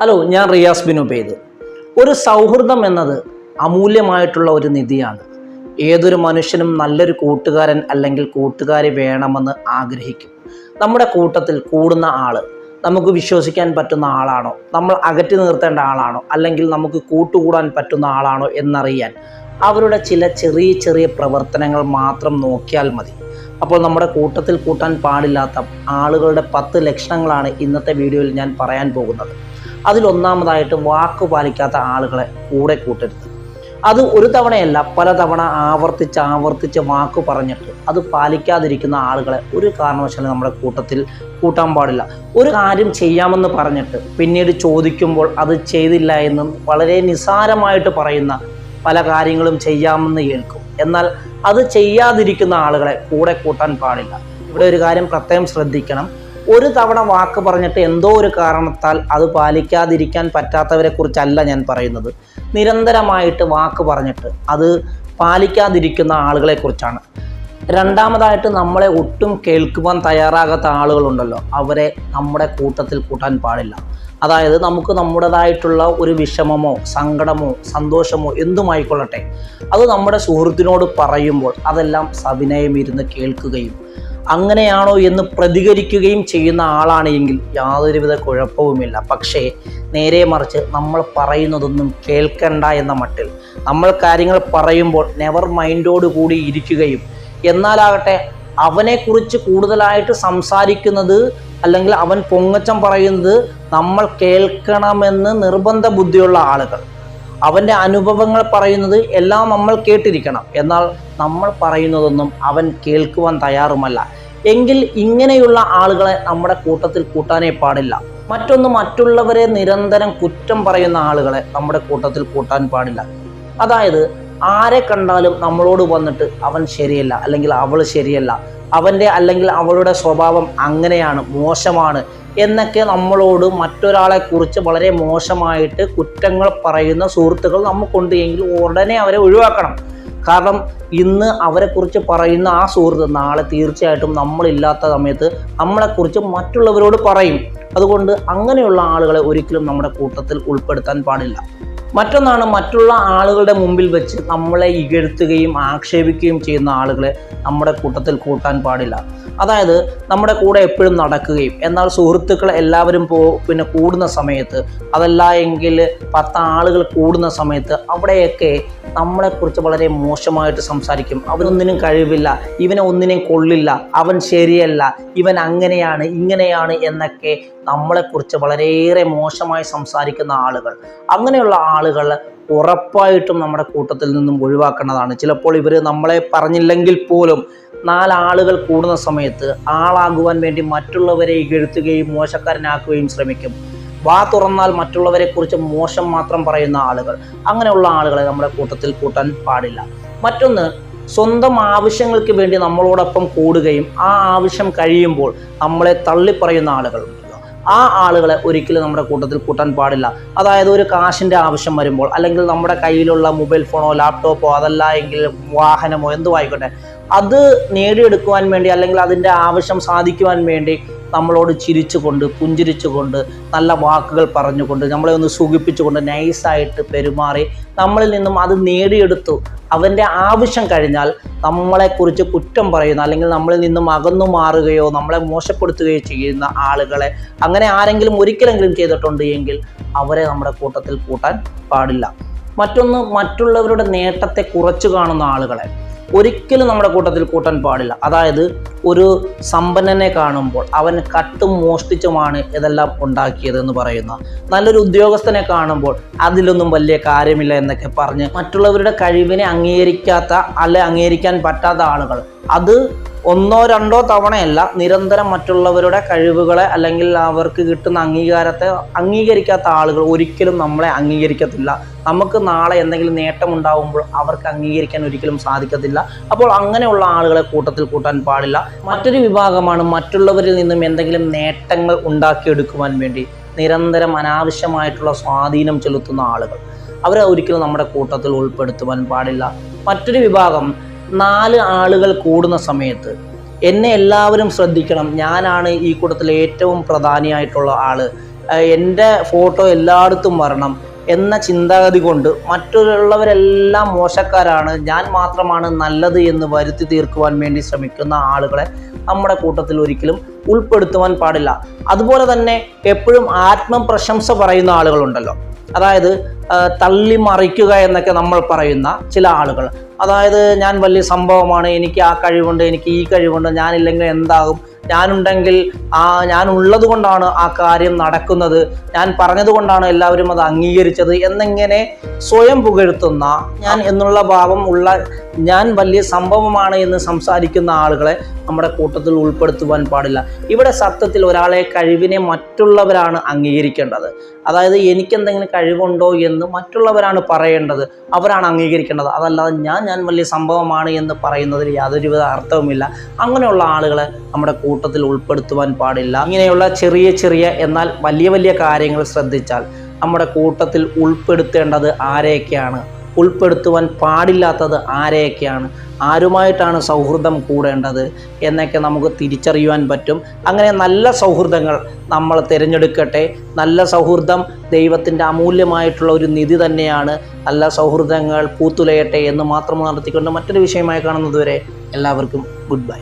Hello ഞാൻ Riyas bin Ubaid. ഒരു സൗഹൃദം എന്നത് അമൂല്യമായിട്ടുള്ള ഒരു നിധിയാണ്. ഏതൊരു മനുഷ്യനും നല്ലൊരു കൂട്ടുകാരൻ അല്ലെങ്കിൽ കൂട്ടുകാരി വേണമെന്ന് ആഗ്രഹിക്കും. നമ്മുടെ കൂട്ടത്തിൽ കൂടുന്ന ആൾ നമുക്ക് വിശ്വസിക്കാൻ പറ്റുന്ന ആളാണോ നമ്മൾ അകറ്റി നിർത്തേണ്ട ആളാണോ അല്ലെങ്കിൽ നമുക്ക് കൂട്ടുകൂടാൻ പറ്റുന്ന ആളാണോ എന്നറിയാൻ അവരുടെ ചില ചെറിയ ചെറിയ പ്രവർത്തനങ്ങൾ മാത്രം നോക്കിയാൽ മതി. അപ്പോൾ നമ്മുടെ കൂട്ടത്തിൽ കൂട്ടാൻ പാടില്ലാത്ത ആളുകളുടെ പത്ത് ലക്ഷണങ്ങളാണ് ഇന്നത്തെ വീഡിയോയിൽ ഞാൻ പറയാൻ പോകുന്നത്. അതിലൊന്നാമതായിട്ട് വാക്ക് പാലിക്കാത്ത ആളുകളെ കൂടെ കൂട്ടരുത്. അത് ഒരു തവണയല്ല പല തവണ ആവർത്തിച്ച് ആവർത്തിച്ച് വാക്ക് പറഞ്ഞിട്ട് അത് പാലിക്കാതിരിക്കുന്ന ആളുകളെ ഒരു കാരണവശാലും നമ്മുടെ കൂട്ടത്തിൽ കൂട്ടാൻ പാടില്ല. ഒരു കാര്യം ചെയ്യാമെന്ന് പറഞ്ഞിട്ട് പിന്നീട് ചോദിക്കുമ്പോൾ അത് ചെയ്തില്ല എന്നും വളരെ നിസാരമായിട്ട് പറയുന്ന പല കാര്യങ്ങളും ചെയ്യാമെന്ന് കേൾക്കും എന്നാൽ അത് ചെയ്യാതിരിക്കുന്ന ആളുകളെ കൂടെ കൂട്ടാൻ പാടില്ല. ഇവിടെ ഒരു കാര്യം പ്രത്യേകം ശ്രദ്ധിക്കണം. ഒരു തവണ വാക്ക് പറഞ്ഞിട്ട് എന്തോ ഒരു കാരണത്താൽ അത് പാലിക്കാതിരിക്കാൻ പറ്റാത്തവരെ കുറിച്ചല്ല ഞാൻ പറയുന്നത്. നിരന്തരമായിട്ട് വാക്ക് പറഞ്ഞിട്ട് അത് പാലിക്കാതിരിക്കുന്ന ആളുകളെ കുറിച്ചാണ്. രണ്ടാമതായിട്ട് നമ്മളെ ഒട്ടും കേൾക്കുവാൻ തയ്യാറാകാത്ത ആളുകളുണ്ടല്ലോ. അവരെ നമ്മുടെ കൂട്ടത്തിൽ കൂട്ടാൻ പാടില്ല. അതായത് നമുക്ക് നമ്മുടേതായിട്ടുള്ള ഒരു വിഷമമോ സങ്കടമോ സന്തോഷമോ എന്തുമായിക്കൊള്ളട്ടെ. അത് നമ്മുടെ സുഹൃത്തിനോട് പറയുമ്പോൾ അതെല്ലാം സവിനയം ഇരുന്ന് കേൾക്കുകയും അങ്ങനെയാണോ എന്ന് പ്രതികരിക്കുകയും ചെയ്യുന്ന ആളാണെങ്കിൽ യാതൊരുവിധ കുഴപ്പവുമില്ല. പക്ഷേ നേരെ മറിച്ച് നമ്മൾ പറയുന്നതൊന്നും കേൾക്കണ്ട എന്ന മട്ടിൽ നമ്മൾ കാര്യങ്ങൾ പറയുമ്പോൾ നെവർ മൈൻഡോട് കൂടി ഇരിക്കുകയും എന്നാലാകട്ടെ അവനെക്കുറിച്ച് കൂടുതലായിട്ട് സംസാരിക്കുന്നത് അല്ലെങ്കിൽ അവൻ പൊങ്ങച്ചം പറയുന്നത് നമ്മൾ കേൾക്കണമെന്ന് നിർബന്ധ ബുദ്ധിയുള്ള ആളുകൾ. അവന്റെ അനുഭവങ്ങൾ പറയുന്നത് എല്ലാം നമ്മൾ കേട്ടിരിക്കണം. എന്നാൽ നമ്മൾ പറയുന്നതൊന്നും അവൻ കേൾക്കുവാൻ തയ്യാറുമല്ല. എങ്കിൽ ഇങ്ങനെയുള്ള ആളുകളെ നമ്മുടെ കൂട്ടത്തിൽ കൂട്ടാനേ പാടില്ല. മറ്റൊന്ന് മറ്റുള്ളവരെ നിരന്തരം കുറ്റം പറയുന്ന ആളുകളെ നമ്മുടെ കൂട്ടത്തിൽ കൂട്ടാൻ പാടില്ല. അതായത് ആരെ കണ്ടാലും നമ്മളോട് വന്നിട്ട് അവൻ ശരിയല്ല അല്ലെങ്കിൽ അവൾ ശരിയല്ല അവന്റെ അല്ലെങ്കിൽ അവളുടെ സ്വഭാവം അങ്ങനെയാണ് മോശമാണ് എന്നൊക്കെ നമ്മളോട് മറ്റൊരാളെക്കുറിച്ച് വളരെ മോശമായിട്ട് കുറ്റങ്ങൾ പറയുന്ന സുഹൃത്തുക്കൾ നമുക്കുണ്ട് എങ്കിൽ ഉടനെ അവരെ ഒഴിവാക്കണം. കാരണം ഇന്ന് അവരെക്കുറിച്ച് പറയുന്ന ആ സുഹൃത്ത് നാളെ തീർച്ചയായിട്ടും നമ്മളില്ലാത്ത സമയത്ത് നമ്മളെക്കുറിച്ച് മറ്റുള്ളവരോട് പറയും. അതുകൊണ്ട് അങ്ങനെയുള്ള ആളുകളെ ഒരിക്കലും നമ്മുടെ കൂട്ടത്തിൽ ഉൾപ്പെടുത്താൻ പാടില്ല. മറ്റൊന്നാണ് മറ്റുള്ള ആളുകളുടെ മുമ്പിൽ വെച്ച് നമ്മളെ ഇകഴ്ത്തുകയും ആക്ഷേപിക്കുകയും ചെയ്യുന്ന ആളുകളെ നമ്മുടെ കൂട്ടത്തിൽ കൂട്ടാൻ പാടില്ല. അതായത് നമ്മുടെ കൂടെ എപ്പോഴും നടക്കുകയും. എന്നാൽ സുഹൃത്തുക്കൾ എല്ലാവരും പോ പിന്നെ കൂടുന്ന സമയത്ത് അതല്ല എങ്കിൽ പത്ത് ആളുകൾ കൂടുന്ന സമയത്ത് അവിടെയൊക്കെ നമ്മളെക്കുറിച്ച് വളരെ മോശമായിട്ട് സംസാരിക്കും. അവനൊന്നിനും കഴിവില്ല ഇവനെ ഒന്നിനെയും കൊള്ളില്ല അവൻ ശരിയല്ല ഇവൻ അങ്ങനെയാണ് ഇങ്ങനെയാണ് എന്നൊക്കെ നമ്മളെക്കുറിച്ച് വളരെയേറെ മോശമായി സംസാരിക്കുന്ന ആളുകൾ. അങ്ങനെയുള്ള ആളുകൾ ഉറപ്പായിട്ടും നമ്മുടെ കൂട്ടത്തിൽ നിന്നും ഒഴിവാക്കേണ്ടതാണ്. ചിലപ്പോൾ ഇവർ നമ്മളെ പറഞ്ഞില്ലെങ്കിൽ പോലും നാലാളുകൾ കൂടുന്ന സമയത്ത് ആളാകുവാൻ വേണ്ടി മറ്റുള്ളവരെ ഇകഴ്ത്തുകയും മോശക്കാരനാക്കുകയും ശ്രമിക്കും. വാ തുറന്നാൽ മറ്റുള്ളവരെ കുറിച്ച് മോശം മാത്രം പറയുന്ന ആളുകൾ. അങ്ങനെയുള്ള ആളുകളെ നമ്മുടെ കൂട്ടത്തിൽ കൂട്ടാൻ പാടില്ല. മറ്റൊന്ന് സ്വന്തം ആവശ്യങ്ങൾക്ക് വേണ്ടി നമ്മളോടൊപ്പം കൂടുകയും ആ ആവശ്യം കഴിയുമ്പോൾ നമ്മളെ തള്ളിപ്പറയുന്ന ആളുകൾ ആ ആളുകളെ ഒരിക്കലും നമ്മുടെ കൂട്ടത്തിൽ കൂട്ടാൻ പാടില്ല. അതായത് ഒരു കാശിന്റെ ആവശ്യം വരുമ്പോൾ അല്ലെങ്കിൽ നമ്മുടെ കയ്യിലുള്ള മൊബൈൽ ഫോണോ ലാപ്ടോപ്പോ അതല്ല എങ്കിൽ വാഹനമോ എന്തോ ആയിക്കോട്ടെ. അത് നേടിയെടുക്കുവാൻ വേണ്ടി അല്ലെങ്കിൽ അതിന്റെ ആവശ്യം സാധിക്കുവാൻ വേണ്ടി നമ്മളോട് ചിരിച്ചുകൊണ്ട് പുഞ്ചിരിച്ചുകൊണ്ട് നല്ല വാക്കുകൾ പറഞ്ഞുകൊണ്ട് നമ്മളെ ഒന്ന് സുഖിപ്പിച്ചുകൊണ്ട് നൈസായിട്ട് പെരുമാറി നമ്മളിൽ നിന്നും അത് നേടിയെടുത്തു. അവന്റെ ആവശ്യം കഴിഞ്ഞാൽ നമ്മളെക്കുറിച്ച് കുറ്റം പറയുന്ന അല്ലെങ്കിൽ നമ്മളിൽ നിന്നും അകന്നു മാറുകയോ നമ്മളെ മോശപ്പെടുത്തുകയോ ചെയ്യുന്ന ആളുകളെ അങ്ങനെ ആരെങ്കിലും ഒരിക്കലെങ്കിലും ചെയ്തിട്ടുണ്ട് എങ്കിൽ അവരെ നമ്മുടെ കൂട്ടത്തിൽ കൂട്ടാൻ പാടില്ല. മറ്റൊന്ന് മറ്റുള്ളവരുടെ നേട്ടത്തെ കുറച്ച് കാണുന്ന ആളുകളെ. ഒരിക്കലും നമ്മുടെ കൂട്ടത്തിൽ കൂട്ടാൻ പാടില്ല. അതായത് ഒരു സമ്പന്നനെ കാണുമ്പോൾ അവൻ കട്ടും മോഷ്ടിച്ചുമാണ് ഇതെല്ലാം ഉണ്ടാക്കിയതെന്ന് പറയുന്ന. നല്ലൊരു ഉദ്യോഗസ്ഥനെ കാണുമ്പോൾ അതിലൊന്നും വലിയ കാര്യമില്ല എന്നൊക്കെ പറഞ്ഞ് മറ്റുള്ളവരുടെ കഴിവിനെ അംഗീകരിക്കാത്ത അല്ലെ അംഗീകരിക്കാൻ പറ്റാത്ത ആളുകൾ. അത് ഒന്നോ രണ്ടോ തവണയല്ല നിരന്തരം മറ്റുള്ളവരുടെ കഴിവുകളെ അല്ലെങ്കിൽ അവർക്ക് കിട്ടുന്ന അംഗീകാരത്തെ അംഗീകരിക്കാത്ത ആളുകൾ ഒരിക്കലും നമ്മളെ അംഗീകരിക്കത്തില്ല. നമുക്ക് നാളെ എന്തെങ്കിലും നേട്ടം ഉണ്ടാകുമ്പോൾ അവർക്ക് അംഗീകരിക്കാൻ ഒരിക്കലും സാധിക്കത്തില്ല. അപ്പോൾ അങ്ങനെയുള്ള ആളുകളെ കൂട്ടത്തിൽ കൂട്ടാൻ പാടില്ല. മറ്റൊരു വിഭാഗമാണ് മറ്റുള്ളവരിൽ നിന്നും എന്തെങ്കിലും നേട്ടങ്ങൾ ഉണ്ടാക്കിയെടുക്കുവാൻ വേണ്ടി നിരന്തരം അനാവശ്യമായിട്ടുള്ള സ്വാധീനം ചെലുത്തുന്ന ആളുകൾ. അവരെ ഒരിക്കലും നമ്മുടെ കൂട്ടത്തിൽ ഉൾപ്പെടുത്തുവാൻ പാടില്ല. മറ്റൊരു വിഭാഗം നാല് ആളുകൾ കൂടുന്ന സമയത്ത് എന്നെ എല്ലാവരും ശ്രദ്ധിക്കണം. ഞാനാണ് ഈ കൂട്ടത്തിൽ ഏറ്റവും പ്രധാനിയായിട്ടുള്ള ആൾ. എന്റെ ഫോട്ടോ എല്ലായിടത്തും വരണം. എന്ന ചിന്താഗതി കൊണ്ട് മറ്റുള്ളവരെല്ലാം മോശക്കാരാണ്. ഞാൻ മാത്രമാണ് നല്ലത് എന്ന് വരുത്തി തീർക്കുവാൻ വേണ്ടി ശ്രമിക്കുന്ന ആളുകളെ നമ്മുടെ കൂട്ടത്തിൽ ഒരിക്കലും ഉൾപ്പെടുത്തുവാൻ പാടില്ല. അതുപോലെ തന്നെ എപ്പോഴും ആത്മപ്രശംസ പറയുന്ന ആളുകളുണ്ടല്ലോ. അതായത് തള്ളി മറിക്കുക എന്നൊക്കെ നമ്മൾ പറയുന്ന ചില ആളുകൾ. അതായത് ഞാൻ വലിയ സംഭവമാണ് എനിക്ക് ആ കഴിവുണ്ട് എനിക്ക് ഈ കഴിവുണ്ട് ഞാനില്ലെങ്കിൽ എന്താകും? ഞാനുണ്ടെങ്കിൽ ആ ഞാൻ കൊണ്ടാണ് ആ കാര്യം നടക്കുന്നത്. ഞാൻ പറഞ്ഞത് കൊണ്ടാണ് എല്ലാവരും അത് അംഗീകരിച്ചത് എന്നിങ്ങനെ സ്വയം പുകഴ്ത്തുന്ന ഞാൻ എന്നുള്ള ഭാവം ഉള്ള ഞാൻ വലിയ സംഭവമാണ് എന്ന് സംസാരിക്കുന്ന ആളുകളെ നമ്മുടെ കൂട്ടത്തിൽ ഉൾപ്പെടുത്തുവാൻ പാടില്ല. ഇവിടെ സത്യത്തിൽ ഒരാളെ കഴിവിനെ മറ്റുള്ളവരാണ് അംഗീകരിക്കേണ്ടത്. അതായത് എനിക്കെന്തെങ്കിലും കഴിവുണ്ടോ എന്ന് മറ്റുള്ളവരാണ് പറയേണ്ടത്. അവരാണ് അംഗീകരിക്കേണ്ടത്. അതല്ലാതെ ഞാൻ ഞാൻ വലിയ സംഭവമാണ് എന്ന് പറയുന്നതിൽ യാതൊരുവിധ അർത്ഥവുമില്ല. അങ്ങനെയുള്ള ആളുകളെ നമ്മുടെ കൂട്ടത്തിൽ ഉൾപ്പെടുത്തുവാൻ പാടില്ല. ഇങ്ങനെയുള്ള ചെറിയ ചെറിയ എന്നാൽ വലിയ വലിയ കാര്യങ്ങൾ ശ്രദ്ധിച്ചാൽ നമ്മുടെ കൂട്ടത്തിൽ ഉൾപ്പെടുത്തേണ്ടത് ആരെയൊക്കെയാണ്? ഉൾപ്പെടുത്തുവാൻ പാടില്ലാത്തത് ആരെയൊക്കെയാണ്? ആരുമായിട്ടാണ് സൗഹൃദം കൂടേണ്ടത് എന്നൊക്കെ നമുക്ക് തിരിച്ചറിയുവാൻ പറ്റും. അങ്ങനെ നല്ല സൗഹൃദങ്ങൾ നമ്മൾ തിരഞ്ഞെടുക്കട്ടെ. നല്ല സൗഹൃദം ദൈവത്തിന്റെ അമൂല്യമായിട്ടുള്ള ഒരു നിധി തന്നെയാണ്. നല്ല സൗഹൃദങ്ങൾ പൂത്തുലയട്ടെ എന്ന് മാത്രം നടത്തിക്കൊണ്ട് മറ്റൊരു വിഷയമായി കാണുന്നതുവരെ എല്ലാവർക്കും ഗുഡ് ബൈ.